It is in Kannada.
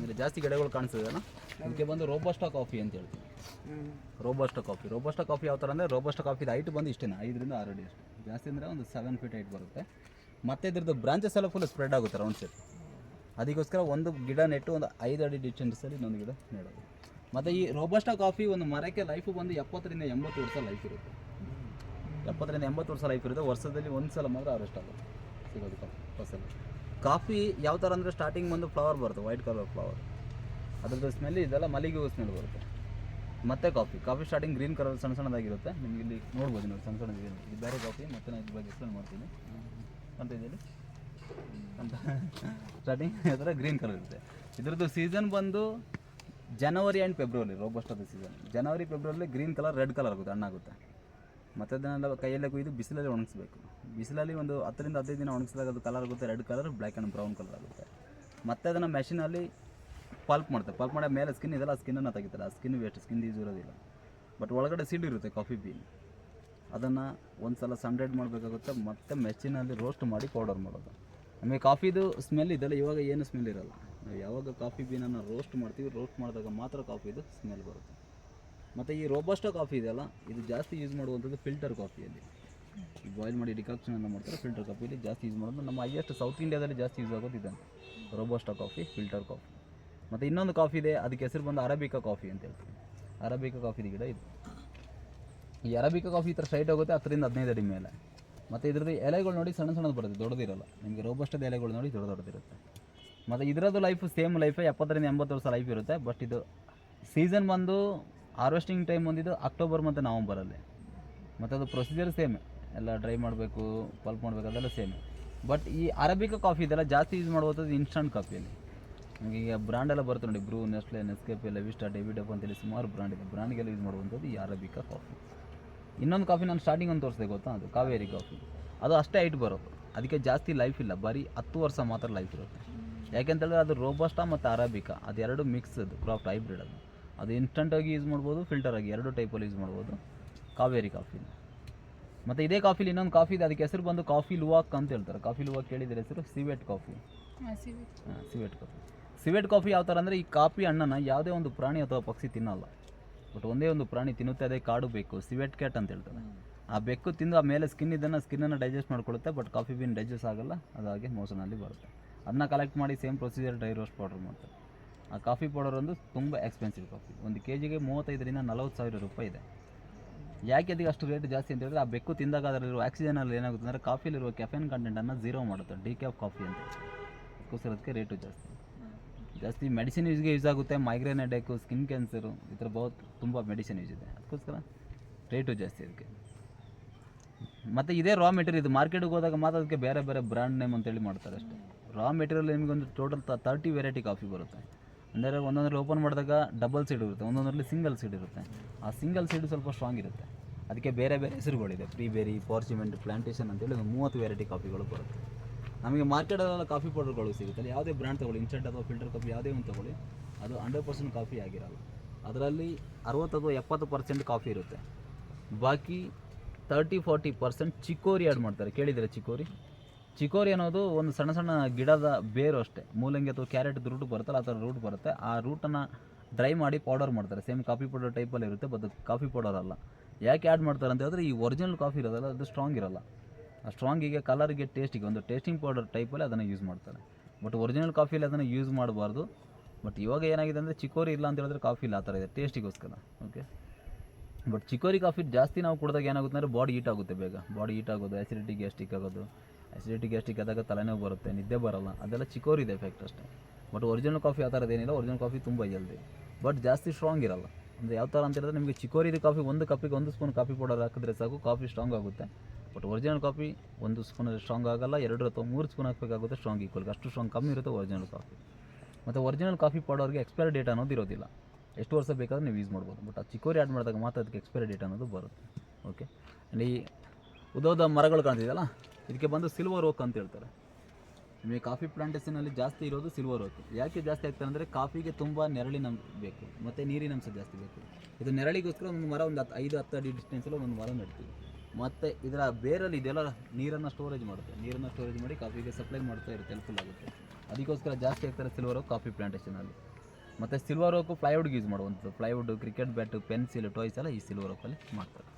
ಅಂದರೆ ಜಾಸ್ತಿ ಗಿಡಗಳು ಕಾಣಿಸ್ತದಲ್ಲ? ಇದಕ್ಕೆ ಬಂದು ರೋಬಸ್ಟಾ ಕಾಫಿ ಅಂತ ಹೇಳ್ತೀವಿ. Robusta coffee. ರೋಬಸ್ಟಾ ಕಾಫಿ ಯಾವ ಥರ ಅಂದರೆ ರೋಬಸ್ಟಾ ಕಾಫಿ ಹೈಟ್ ಬಂದು ಇಷ್ಟೇ ಐದರಿಂದ ಆರು ಅಡಿ ಅಷ್ಟು. ಜಾಸ್ತಿ ಅಂದರೆ ಒಂದು ಸೆವೆನ್ ಫೀಟ್ ಹೈಟ್ ಬರುತ್ತೆ. ಮತ್ತು ಇದ್ರದ್ದು ಬ್ರಾಂಚಸ್ ಎಲ್ಲ ಫುಲ್ ಸ್ಪ್ರೆಡ್ ಆಗುತ್ತೆ ರೌಂಡ್ ಸೆಟ್ ಅದಕ್ಕೋಸ್ಕರ ಒಂದು ಗಿಡ ನೆಟ್ಟು ಒಂದು ಐದು ಅಡಿ ಡಿಸ್ಟೆನ್ಸಲ್ಲಿ ಇನ್ನೊಂದು ಗಿಡ ನೆಡೋದು. ಮತ್ತು ಈ ರೋಬಸ್ಟಾ ಕಾಫಿ ಒಂದು ಮರಕ್ಕೆ ಲೈಫ್ ಬಂದು ಎಪ್ಪತ್ತರಿಂದ ಎಂಬತ್ತು ವರ್ಷ ಲೈಫ್ ಇರುತ್ತೆ. ಎಪ್ಪತ್ತರಿಂದ ಎಂಬತ್ತು ವರ್ಷ ಲೈಫ್ ಇರುತ್ತೆ, ವರ್ಷದಲ್ಲಿ ಒಂದು ಸಲ ಮಾತ್ರ ಅರೆಸ್ಟ್ ಆಗುತ್ತೆ. ಸಿಗೋದು ಕಾಫಿ ಫಸಲು ಕಾಫಿ ಯಾವ ಥರ ಅಂದರೆ ಸ್ಟಾರ್ಟಿಂಗ್ ಬಂದು ಫ್ಲವರ್ ಬರುತ್ತೆ ವೈಟ್ ಕಲರ್ ಫ್ಲವರ್ ಅದ್ರದ್ದು ಸ್ಮೆಲ್ ಇದೆಲ್ಲ ಮಲ್ಲಿಗೆ ಹೂ ಸ್ಮೆಲ್ ಬರುತ್ತೆ. ಮತ್ತೆ coffee. Coffee starting green colour ಸಣ್ಣ ಸಣ್ಣದಾಗಿರುತ್ತೆ. ನಿಮ್ಗೆ ಇಲ್ಲಿ ನೋಡ್ಬೋದು ನೋಡಿ ಸಣ್ಣ ಸಣ್ಣದಿದೆ ಇದು ಬೇರೆ ಕಾಫಿ, ಮತ್ತೆ ನಾನು ಇದ್ರ ಬಗ್ಗೆ ಎಕ್ಸ್ಪ್ಲೇನ್ ಮಾಡ್ತೀನಿ. ಅಂತ ಇದೆಯಲ್ಲಿ? ಅಂತ. ಸ್ಟಾರ್ಟಿಂಗ್ ಯಾವ ಥರ ಗ್ರೀನ್ ಕಲರ್ ಇರುತ್ತೆ. ಇದ್ರದ್ದು ಸೀಸನ್ ಬಂದು January and February ರೋಬಸ್ಟದ season January February green colour red colour ಆಗುತ್ತೆ ಹಣ್ಣಾಗುತ್ತೆ ಮತ್ತು ಅದನ್ನೆಲ್ಲ ಕೈಯಲ್ಲೇ ಕುಯ್ದು ಬಿಸಿಲಲ್ಲಿ ಒಣಗಿಸ್ಬೇಕು. ಬಿಸಿಲಲ್ಲಿ ಒಂದು ಹತ್ತರಿಂದ ಹದಿನೈದು ದಿನ ಒಣಗಿಸಿದಾಗ ಅದು ಕಲರ್ ಆಗುತ್ತೆ red colour black and brown colour ಆಗುತ್ತೆ. ಮತ್ತು ಅದನ್ನು ಮೆಷಿನಲ್ಲಿ ಪಲ್ಪ್ ಮಾಡ್ತಾರೆ. ಪಲ್ಪ್ ಮಾಡೋ ಮೇಲೆ ಸ್ಕಿನ್ ಇದೆಲ್ಲ ಸ್ಕಿನ್ನನ್ನು ತೆಗಿತಾರೆ. ಆ ಸ್ಕಿನ್ ವೇಸ್ಟ್ ಸ್ಕಿನ್ ಯೂಸ್ ಇರೋದಿಲ್ಲ. ಬಟ್ ಒಳಗಡೆ ಸೀಡ್ ಇರುತ್ತೆ ಕಾಫಿ ಬೀನ್ ಅದನ್ನು ಒಂದು ಸಲ ಸನ್ರೈಡ್ ಮಾಡಬೇಕಾಗುತ್ತೆ. ಮತ್ತು ಮೆಷಿನಲ್ಲಿ ರೋಸ್ಟ್ ಮಾಡಿ ಪೌಡರ್ ಮಾಡೋದು. ನಮಗೆ ಕಾಫಿದು ಸ್ಮೆಲ್ ಇದೆಲ್ಲ ಇವಾಗ ಏನು ಸ್ಮೆಲ್ ಇರಲ್ಲ. ನಾವು ಯಾವಾಗ ಕಾಫಿ ಬೀನನ್ನು ರೋಸ್ಟ್ ಮಾಡ್ತೀವಿ ರೋಸ್ಟ್ ಮಾಡಿದಾಗ ಮಾತ್ರ ಕಾಫಿದು ಸ್ಮೆಲ್ ಬರುತ್ತೆ. ಮತ್ತು ಈ ರೋಬಸ್ಟಾ ಕಾಫಿ ಇದೆಯಲ್ಲ, ಇದು ಜಾಸ್ತಿ ಯೂಸ್ ಮಾಡುವಂಥದ್ದು ಫಿಲ್ಟರ್ ಕಾಫಿಯಲ್ಲಿ ಬಾಯ್ಲ್ ಮಾಡಿ ಡಿಕಾಕ್ಷನ್ ಎಲ್ಲ ಮಾಡ್ತಾರೆ ಫಿಲ್ಟರ್ ಕಾಫಿಯಲ್ಲಿ ಜಾಸ್ತಿ ಯೂಸ್ ಮಾಡೋದು ನಮ್ಮ ಹೈಯೆಸ್ಟ್ ಸೌತ್ ಇಂಡಿಯಾದಲ್ಲಿ ಜಾಸ್ತಿ ಯೂಸ್ ಆಗೋದು ಇದನ್ನು. ರೋಬಸ್ಟಾ ಕಾಫಿ ಫಿಲ್ಟರ್ ಕಾಫಿ ಮತ್ತು ಇನ್ನೊಂದು ಕಾಫಿ ಇದೆ, ಅದಕ್ಕೆ ಹೆಸರು ಬಂದು ಅರಬಿಕಾ ಕಾಫಿ ಅಂತ ಹೇಳ್ತೀವಿ. ಅರಬಿಕಾ ಕಾಫಿ ಗಿಡ ಇದು. ಈ ಅರಬಿಕಾ ಕಾಫಿ ಈ ಥರ ಸ್ಟ್ರೈಟ್ ಹೋಗುತ್ತೆ, ಹತ್ತರಿಂದ ಹದಿನೈದು ಅಡಿ ಮೇಲೆ. ಮತ್ತು ಇದ್ರದ್ದು ಎಲೆಗಳು ನೋಡಿ ಸಣ್ಣ ಸಣ್ಣದು ಬರುತ್ತೆ, ದೊಡ್ಡದಿರಲ್ಲ. ನಿಮಗೆ ರೋಬಸ್ಟದ ಎಲೆಗಳು ನೋಡಿ ದೊಡ್ಡ ದೊಡ್ಡದಿರುತ್ತೆ. ಮತ್ತು ಇದರದ್ದು ಲೈಫ್ ಸೇಮ್ ಲೈಫೇ ಎಪ್ಪತ್ತರಿಂದ ಎಂಬತ್ತು ವರ್ಷ ಲೈಫ್ ಇರುತ್ತೆ ಬಟ್ ಇದು ಸೀಸನ್ ಬಂದು ಹಾರ್ವೆಸ್ಟಿಂಗ್ ಟೈಮ್ ಬಂದಿದ್ದು ಅಕ್ಟೋಬರ್ ಮತ್ತು ನವಂಬರಲ್ಲಿ ಮತ್ತು ಅದು ಪ್ರೊಸೀಜರ್ ಸೇಮ್ ಎಲ್ಲ ಡ್ರೈ ಮಾಡಬೇಕು ಪಲ್ಪ್ ಮಾಡಬೇಕು, ಅದೆಲ್ಲ ಸೇಮ್ ಬಟ್ ಈ ಅರಬಿಕ ಕಾಫಿ ಇದೆಲ್ಲ ಜಾಸ್ತಿ ಯೂಸ್ ಮಾಡುವಂಥದ್ದು ಇನ್ಸ್ಟಂಟ್ ಕಾಫಿಯಲ್ಲಿ ನಮಗೆ ಈಗ ಬ್ರ್ಯಾಂಡ್ ಎಲ್ಲ ಬರುತ್ತೆ ನೋಡಿ ಬ್ರೂ ನೆಸ್ಲೆ ವಿಸ್ಟಾ ಲೆವಿಸ್ಟಾ ಡೆವಿಡಪ್ ಅಂತೇಳಿ ಸುಮಾರು ಬ್ರ್ಯಾಂಡ್ ಇದೆ. ಬ್ರ್ಯಾಂಡ್ಗೆಲ್ಲ ಯೂಸ್ ಮಾಡುವಂಥದ್ದು ಈ ಅರಬಿಕ ಕಾಫಿ ಇನ್ನೊಂದು ಕಾಫಿ ನಾನು ಸ್ಟಾರ್ಟಿಂಗ್ ಒಂದು ತೋರಿಸಿದೆ ಗೊತ್ತಾ ಅದು? ಕಾವೇರಿ ಕಾಫಿ ಅದು ಅಷ್ಟೇ ಐಟ್ ಬರೋದು. ಅದಕ್ಕೆ ಜಾಸ್ತಿ ಲೈಫ್ ಇಲ್ಲ. ಬರೀ ಹತ್ತು ವರ್ಷ ಮಾತ್ರ ಲೈಫ್ ಇರುತ್ತೆ. ಯಾಕೆಂತೇಳಿದ್ರೆ ಅದು ರೋಬಸ್ಟಾ ಮತ್ತು ಅರಾಬಿಕಾ ಅದೆರಡು ಮಿಕ್ಸ್ ಅದು ಕ್ರಾಫ್ಟ್ ಹೈಬ್ರಿಡ್ ಅದು. ಅದು ಇನ್ಸ್ಟಂಟಾಗಿ ಯೂಸ್ ಮಾಡ್ಬೋದು ಫಿಲ್ಟರ್ ಆಗಿ ಎರಡು ಟೈಪಲ್ಲಿ ಯೂಸ್ ಮಾಡ್ಬೋದು. ಕಾವೇರಿ ಕಾಫಿ ಮತ್ತು ಇದೇ ಕಾಫಿಲಿ ಇನ್ನೊಂದು ಕಾಫಿ ಇದೆ ಅದಕ್ಕೆ ಹೆಸರು ಬಂದು ಕಾಫಿ ಲುವಾಕ್ ಅಂತ ಹೇಳ್ತಾರೆ. ಕಾಫಿ ಲುವಾಕ್ ಕೇಳಿದರೆ ಹೆಸರು ಸಿವೆಟ್ ಕಾಫಿ ಹಾಂ ಸಿವೆಟ್ ಕಾಫಿ ಸಿವೆಟ್ ಕಾಫಿ ಯಾವ ಥರ ಅಂದರೆ ಈ ಕಾಫಿ ಹಣ್ಣನ್ನು ಯಾವುದೇ ಒಂದು ಪ್ರಾಣಿ ಅಥವಾ ಪಕ್ಷಿ ತಿನ್ನಲ್ಲ. ಬಟ್ ಒಂದೇ ಒಂದು ಪ್ರಾಣಿ ತಿನ್ನುತ್ತೆ ಅದೇ ಕಾಡು ಬೇಕು ಸಿವೆಟ್ ಕ್ಯಾಟ್ ಅಂತ ಹೇಳ್ತಾರೆ. ಆ ಬೆಕ್ಕು ತಿಂದು ಆ ಮೇಲೆ ಸ್ಕಿನ್ ಇದನ್ನು ಸ್ಕಿನ್ನನ್ನು ಡೈಜೆಸ್ಟ್ ಮಾಡ್ಕೊಳ್ಳುತ್ತೆ ಬಟ್ ಕಾಫಿ ಬೀನ್ ಡೈಜೆಸ್ಟ್ ಆಗಲ್ಲ ಅದಾಗೆ ಮೋಸನಲ್ಲಿ ಬರುತ್ತೆ. ಅದನ್ನ ಕಲೆಕ್ಟ್ ಮಾಡಿ same procedure dry roast powder ಮಾಡ್ತಾರೆ ಆ ಕಾಫಿ ಪೌಡರ್ ಒಂದು ತುಂಬ ಎಕ್ಸ್ಪೆನ್ಸಿವ್ ಕಾಫಿ. ಒಂದು ಕೆ ಜಿಗೆ ಮೂವತ್ತೈದರಿಂದ ನಲವತ್ತು ಸಾವಿರ ರೂಪಾಯಿ ಇದೆ. ಯಾಕೆ ಅದಕ್ಕೆ ಅಷ್ಟು ರೇಟ್ ಜಾಸ್ತಿ ಅಂತ ಹೇಳಿದ್ರೆ, ಆ ಬೆಕ್ಕು ತಿಂದಾಗ ಅದರಲ್ಲಿರುವ ಆಕ್ಸಿಜನಲ್ಲಿ ಏನಾಗುತ್ತೆ ಅಂದರೆ ಕಾಫಿಲಿರುವ ಕೆಫೆನ್ ಕಂಟೆಂಟನ್ನು ಝೀರೋ ಮಾಡುತ್ತೆ. ಡಿ ಕ್ಯಾಫ್ ಕಾಫಿ ಅಂತ. ಅದಕ್ಕೋಸ್ಕರ ಅದಕ್ಕೆ ರೇಟು ಜಾಸ್ತಿ ಜಾಸ್ತಿ ಮೆಡಿಸಿನ್ ಯೂಸ್ಗೆ ಯೂಸ್ ಆಗುತ್ತೆ. ಮೈಗ್ರೇನ್ ಹೆಡೇಕು ಸ್ಕಿನ್ ಕ್ಯಾನ್ಸರು ಈ ಥರ ಬಹುತ್ ತುಂಬ ಮೆಡಿಸಿನ್ ಯೂಸ್ ಇದೆ. ಅದಕ್ಕೋಸ್ಕರ ರೇಟು ಜಾಸ್ತಿ ಅದಕ್ಕೆ. ಮತ್ತು ಇದೇ ರಾ ಮೆಟೀರಿಯಲ್ ಇದು ಮಾರ್ಕೆಟಿಗೆ ಹೋದಾಗ ಮಾತ್ರ ಅದಕ್ಕೆ ಬೇರೆ ಬೇರೆ ಬ್ರ್ಯಾಂಡ್ ನೇಮ್ ಅಂತೇಳಿ ಮಾಡ್ತಾರೆ ಅಷ್ಟೇ. ರಾ ಮೆಟೀರಿಯಲ್ ನಿಮಗೊಂದು ಟೋಟಲ್ ತರ್ಟಿ ವೆರೈಟಿ ಕಾಫಿ ಬರುತ್ತೆ. ಅಂದರೆ ಒಂದೊಂದರಲ್ಲಿ ಓಪನ್ ಮಾಡಿದಾಗ ಡಬಲ್ ಸೀಡ್ ಇರುತ್ತೆ, ಒಂದೊಂದರಲ್ಲಿ ಸಿಂಗಲ್ ಸೀಡ್ ಇರುತ್ತೆ. ಆ ಸಿಂಗಲ್ ಸೀಡ್ ಸ್ವಲ್ಪ ಸ್ಟ್ರಾಂಗ್ ಇರುತ್ತೆ. ಅದಕ್ಕೆ ಬೇರೆ ಬೇರೆ ಹೆಸರುಗಳಿದೆ. ಪ್ರೀಬೇರಿ ಪಾರ್ಚಿಮೆಂಟ್ ಪ್ಲಾಂಟೇಷನ್ ಅಂತೇಳಿ ಒಂದು ಮೂವತ್ತು ವೆರೈಟಿ ಕಾಫಿಗಳು ಬರುತ್ತೆ. ನಮಗೆ ಮಾರ್ಕೆಟಲ್ಲೆಲ್ಲ ಕಾಫಿ ಪೌಡರ್ಗಳು ಸಿಗುತ್ತೆ ಅಲ್ಲಿ ಯಾವುದೇ ಬ್ರ್ಯಾಂಡ್ ತೊಗೊಳ್ಳಿ ಇನ್ಸ್ಟೆಂಟ್ ಅಥವಾ ಫಿಲ್ಟರ್ ಕಾಫಿ ಯಾವುದೇ ಒಂದು ತೊಗೊಳ್ಳಿ, ಅದು ಹಂಡ್ರೆಡ್ ಪರ್ಸೆಂಟ್ ಕಾಫಿ ಆಗಿರಲ್ಲ. ಅದರಲ್ಲಿ ಅರವತ್ತು ಅಥವಾ ಎಪ್ಪತ್ತು ಪರ್ಸೆಂಟ್ ಕಾಫಿ ಇರುತ್ತೆ. ಬಾಕಿ thirty forty percent chicory add ಮಾಡ್ತಾರೆ. ಕೇಳಿದರೆ ಚಿಕೋರಿ ಚಿಕೋರಿ ಅನ್ನೋದು ಒಂದು ಸಣ್ಣ ಸಣ್ಣ ಗಿಡದ ಬೇರು ಅಷ್ಟೇ. ಮೂಲಂಗಿ ಅಥವಾ ಕ್ಯಾರೆಟ್ ರೂಟ್ ಬರುತ್ತಲ್ಲ, ಆ ಥರ ರೂಟ್ ಬರುತ್ತೆ. ಆ ರೂಟನ್ನು ಡ್ರೈ ಮಾಡಿ ಪೌಡರ್ ಮಾಡ್ತಾರೆ. ಸೇಮ್ ಕಾಫಿ ಪೌಡರ್ ಟೈಪಲ್ಲಿ ಇರುತ್ತೆ ಬಟ್ ಕಾಫಿ ಪೌಡರ್ ಅಲ್ಲ. ಯಾಕೆ ಆ್ಯಡ್ ಮಾಡ್ತಾರೆ ಅಂತ ಹೇಳಿದ್ರೆ, ಈ ಒರಿಜಿನಲ್ ಕಾಫಿ ಇರೋದಲ್ಲ, ಅದು ಸ್ಟ್ರಾಂಗ್ ಇರೋಲ್ಲ. ಆ ಸ್ಟ್ರಾಂಗಿಗೆ ಕಲರ್ಗೆ ಟೇಸ್ಟಿಗೆ ಒಂದು ಟೇಸ್ಟಿಂಗ್ ಪೌಡರ್ ಟೈಪಲ್ಲಿ ಅದನ್ನು ಯೂಸ್ ಮಾಡ್ತಾರೆ. ಬಟ್ ಒರಿಜಿನಲ್ ಕಾಫಿಯಲ್ಲಿ ಅದನ್ನು ಯೂಸ್ ಮಾಡಬಾರ್ದು. ಬಟ್ ಇವಾಗ ಏನಾಗಿದೆ ಅಂದರೆ, ಚಿಕೋರಿ ಇಲ್ಲ ಅಂತ ಹೇಳಿದ್ರೆ ಕಾಫಿ ಇಲ್ಲ, ಆ ಥರ ಇದೆ. ಟೇಸ್ಟಿಗೋಸ್ಕರ ಓಕೆ ಬಟ್ ಚಿಕೋರಿ ಕಾಫಿ ಜಾಸ್ತಿ ನಾವು ಕುಡಿದಾಗ ಏನಾಗುತ್ತೆ ಅಂದರೆ ಬಾಡಿ ಹೀಟ್ ಆಗುತ್ತೆ ಬೇಗ. ಬಾಡಿ ಹೀಟ್ ಆಗೋದು ಆ್ಯಸಿಡಿಟಿ ಗ್ಯಾಸ್ಟಿಕ್ ಆಗೋದು. ಆ್ಯಸಿಡಿಟಿ ಗ್ಯಾಸ್ಟಿಕ್ ಆದಾಗ ತಲೆನೋವು ಬರುತ್ತೆ, ನಿದ್ದೆ ಬರಲ್ಲ. ಅದೆಲ್ಲ ಚಿಕ್ಕವರಿದೆ ಎಫೆಕ್ಟ್ ಅಷ್ಟೇ. ಬಟ್ ಒರಿಜಿನಲ್ ಕಾಫಿ ಆ ಥರದ್ದೇನಿಲ್ಲ ಒರಿಜಿನಲ್ ಕಾಫಿ ತುಂಬ ಜಲ್ದಿ ಬಟ್ ಜಾಸ್ತಿ ಸ್ಟ್ರಾಂಗ್ ಇರಲ್ಲ. ಅಂದರೆ ಯಾವ ಥರ ಅಂತ ನಿಮಗೆ ಚಿಕೋರಿದು ಕಾಫಿ ಒಂದು ಕಪ್ಪಿಗೆ ಒಂದು ಸ್ಪೂನ್ ಕಾಫಿ ಪೌಡರ್ ಹಾಕಿದ್ರೆ ಸಾಕು ಕಾಫಿ ಸ್ಟ್ರಾಂಗ್ ಆಗುತ್ತೆ. ಬಟ್ ಒರಿಜಿನಲ್ ಕಾಫಿ ಒಂದು ಸ್ಪೂನ್ ಸ್ಟ್ರಾಂಗ್ ಆಗಲ್ಲ, ಎರಡು ಅಥವಾ ಮೂರು ಸ್ಪೂನ್ ಹಾಕಬೇಕಾಗುತ್ತೆ ಸ್ಟ್ರಾಂಗ್ ಈಕ್ವಲ್ ಅಷ್ಟು ಸ್ಟ್ರಾಂಗ್ ಕಮ್ಮಿ ಇರುತ್ತೆ ಒರಿಜಿನಲ್ ಕಾಫಿ ಮತ್ತು ಒರಿಜಿನಲ್ ಕಾಫಿ ಪೌಡರ್ಗೆ ಎಕ್ಸ್ಪೈರಿ ಡೇಟ್ ಅನ್ನೋದು ಇರೋದಿಲ್ಲ. ಎಷ್ಟು ವರ್ಷ ಬೇಕಾದರೂ ನೀವು ಯೂಸ್ ಮಾಡ್ಬೋದು. ಬಟ್ ಆ ಚಿಕೋರಿ ಆ್ಯಡ್ ಮಾಡಿದಾಗ ಮಾತ್ರ ಅದಕ್ಕೆ ಎಕ್ಸ್ಪೈರಿ ಡೇಟ್ ಅನ್ನೋದು ಬರುತ್ತೆ. ಓಕೆ ಆ್ಯಂಡ್ ಈ ಉದ್ದ ಮರಗಳು ಕಾಣ್ತಿದೆಯಲ್ಲ? ಇದಕ್ಕೆ ಬಂದು ಸಿಲ್ವರ್ ಓಕ್ ಅಂತ ಹೇಳ್ತಾರೆ. ನಿಮಗೆ ಕಾಫಿ ಪ್ಲಾಂಟೇಷನಲ್ಲಿ ಜಾಸ್ತಿ ಇರೋದು ಸಿಲ್ವರ್ ಓಕ್ ಯಾಕೆ ಜಾಸ್ತಿ ಆಗ್ತಾರೆ ಅಂದರೆ ಕಾಫಿಗೆ ತುಂಬ ನೆರಳಿನ ಬೇಕು. ಮತ್ತು ನೀರಿನಂಶ ಜಾಸ್ತಿ ಬೇಕು. ಇದು ನೆರಳಿಗೋಸ್ಕರ ಒಂದು ಮರ ಒಂದು ಹತ್ತು ಐದು, ಹತ್ತು ಅಡಿ ಡಿಸ್ಟೆನ್ಸಲ್ಲಿ ಒಂದು ಮರ ನೆಡ್ತೀವಿ. ಮತ್ತು ಇದರ ಬೇರಲ್ಲಿ ಇದೆಲ್ಲ ನೀರನ್ನು ಸ್ಟೋರೇಜ್ ಮಾಡುತ್ತೆ. ನೀರನ್ನು ಸ್ಟೋರೇಜ್ ಮಾಡಿ ಕಾಫಿಗೆ ಸಪ್ಲೈ ಮಾಡ್ತಾ ಇರುತ್ತೆ ಹೆಲ್ಪ್ಫುಲ್ ಆಗುತ್ತೆ. ಅದಕ್ಕೋಸ್ಕರ ಜಾಸ್ತಿ ಆಗ್ತಾರೆ ಸಿಲ್ವರ್ ಓಕ್ ಕಾಫಿ ಪ್ಲಾಂಟೇಷನಲ್ಲಿ ಮತ್ತು ಸಿಲ್ವರ್ ಓಕು ಪ್ಲೈವುಡ್ಗೆ ಯೂಸ್ ಮಾಡುವಂಥದ್ದು. Plywood cricket bat pencil toys ಎಲ್ಲ ಈ ಸಿಲ್ವರ್ ಓಕಲ್ಲಿ ಮಾಡ್ತಾರೆ.